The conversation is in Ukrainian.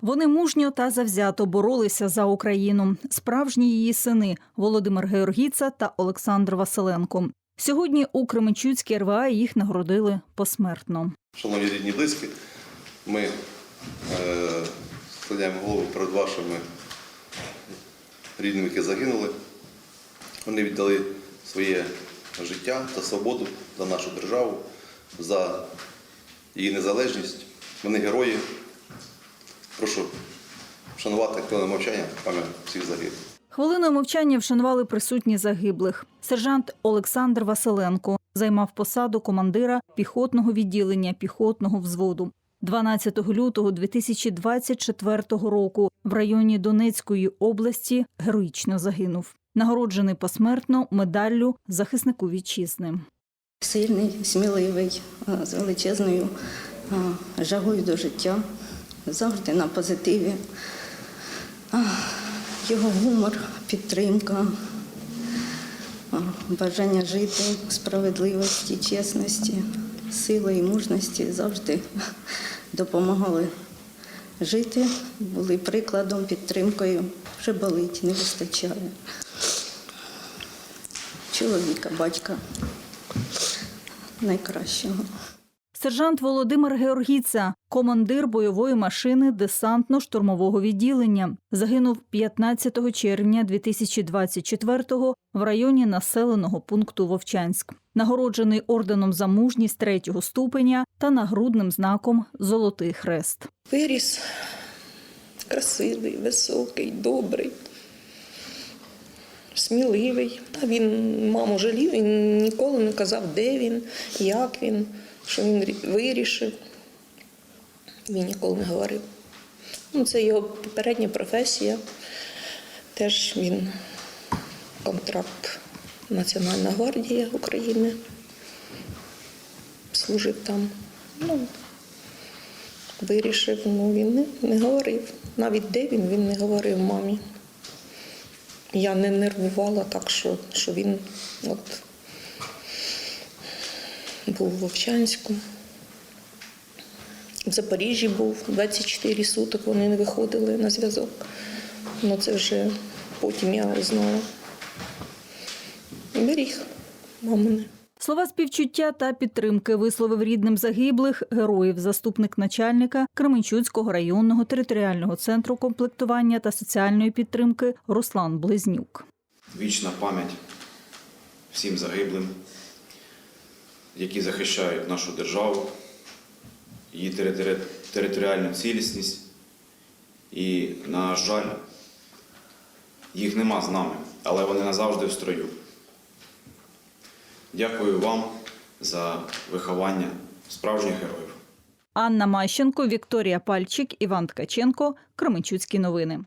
Вони мужньо та завзято боролися за Україну. Справжні її сини Володимир Георгіца та Олександр Василенко. Сьогодні у Кременчуцькій РВА їх нагородили посмертно. Шановні рідні близькі, ми е, складаємо голову перед вашими рідними, які загинули. Вони віддали своє життя та свободу за нашу державу, за її незалежність. Вони герої. Прошу вшанувати хвилину мовчання пам'ять всіх загиблих. Хвилиною мовчання вшанували присутні загиблих. Сержант Олександр Василенко займав посаду командира піхотного відділення піхотного взводу. 12 лютого 2024 року в районі Донецької області героїчно загинув. Нагороджений посмертно медаллю захиснику вітчизни. Сильний, сміливий, з величезною жагою до життя, завжди на позитиві. Його гумор, підтримка, бажання жити, справедливості, чесності, сили і мужності завжди допомагали жити, були прикладом, підтримкою. Вже болить, не вистачає. Чоловіка, батька найкращого. Сержант Володимир Георгіца, командир бойової машини десантно-штурмового відділення, загинув 15 червня 2024-го в районі населеного пункту Вовчанськ. Нагороджений орденом за мужність третього ступеня та нагрудним знаком Золотий хрест. Виріс красивий, високий, добрий, сміливий. Та він маму жалів, він ніколи не казав, де він, як він, що він рі- вирішив. Він ніколи не говорив. Ну, це його попередня професія. Теж він контракт Національна гвардія України. Служив там. Ну, вирішив, ну він не, не говорив. Навіть де він, він не говорив мамі. Я не нервувала так, що, що він от, був в Вовчанську. В Запоріжжі був 24 суток, вони не виходили на зв'язок. Ну це вже потім я узнала. Беріг мамини. Слова співчуття та підтримки висловив рідним загиблих героїв заступник начальника Кременчуцького районного територіального центру комплектування та соціальної підтримки Руслан Близнюк. Вічна пам'ять всім загиблим, які захищають нашу державу, її територіальну цілісність. І, на жаль, їх нема з нами, але вони назавжди в строю. Дякую вам за виховання справжніх героїв. Анна Мащенко, Вікторія Пальчик, Іван Ткаченко. Кременчуцькі новини.